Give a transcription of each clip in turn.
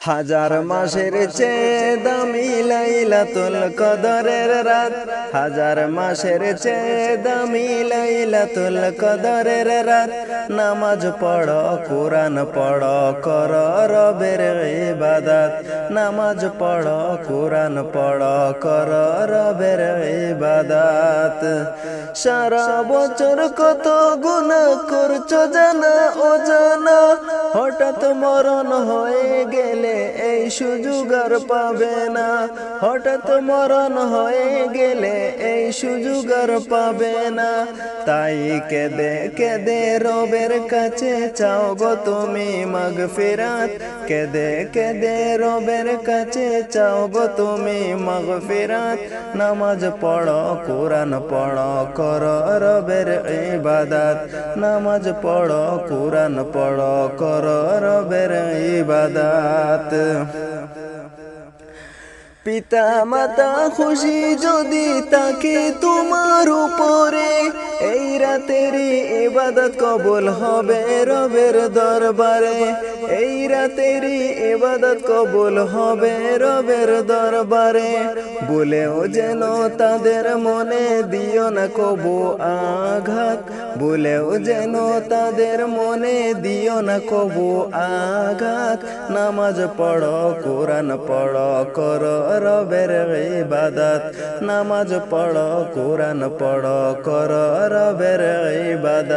হাজার মাসের চেয়ে দামি লাইলাতুল কদরের রাত। হাজার মাসের চেয়ে দামি লাইলাতুল কদরের রাত। নামাজ পড়ো, কোরআন পড়ো, কর রবের ইবাদত। নামাজ পড়ো, কোরআন পড়ো, কর রবের ইবাদত। সারা বছর কত গুনাহ করছ জানা ও জানা হঠাৎ মরণ হয়ে গেলে এই সুযোগ আর পাবে না। হঠাৎ মরণ হয়ে গেলে এই সুযোগ আর পাবে না। তাই কেদে কেদে রবের কাছে চাও গো তুমি মাগ ফেরাত কেদে কেদে রবের কাছে চাও গো তুমি মাগ ফেরাত নামাজ পড়ো, কোরআন পড়ো, কর রবের ইবাদত। নামাজ পড়ো, কোরআন পড়ো, কর রবের ইবাদত। পিতা মাতা খুশি যদি তাকে তোমার উপরে এই রাতেরই ইবাদত কবুল হবে রবের দরবারে। এই রাতেরই ইবাদত কবুল হবে রবের দরবারে। বলেও যেন তাদের মনে দিও না কবু আঘাত। বলেও যেন তাদের মনে দিও না কবু আঘাত। নামাজ পড়ো, কোরআন পড়ো, কর রবের ইবাদত। নামাজ পড়ো, কোরআন পড়ো, কর রবের ইবাদত।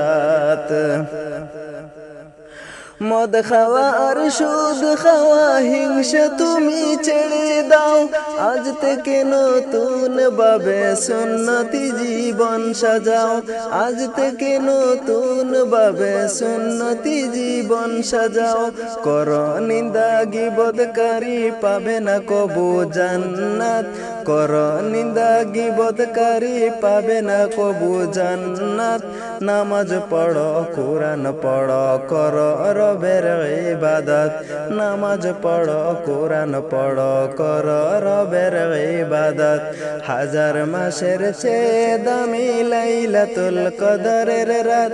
মদ খাওয়া আর সুদ খাওয়া, হিংসা তুমি ছেড়ে দাও। আজ থেকে নতুন ভাবে সুন্নতি জীবন সাজাও। আজ থেকে নতুন ভাবে সুন্নতি জীবন সাজাও। কর নিন্দা গিবদকারী পাবে না কবু জান্নাত। কর নিন্দা গিবদকারী পাবে না কবু জান্নাত। নামাজ পড়ো, কোরআন পড়ো, কর রবের ইবাদত। নামাজ পড়ো, কোরআন পড়ো, কর রবের ইবাদত। হাজার মাসের চেয়ে দামি লাইলাতুল কদরের রাত।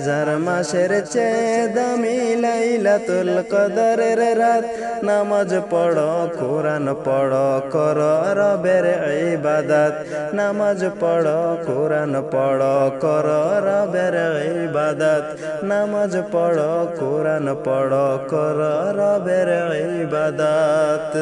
হাজার মাসের চেয়ে দামি লাইলাতুল কদরের রাত। নামাজ পড়ো, কোরআন পড়ো, কর রবের ইবাদত। নামাজ পড়ো, কোরআন পড়ো, কর রবের ইবাদত। নামাজ পড়ো, কোরআন পড়ো, কর রবের ইবাদত।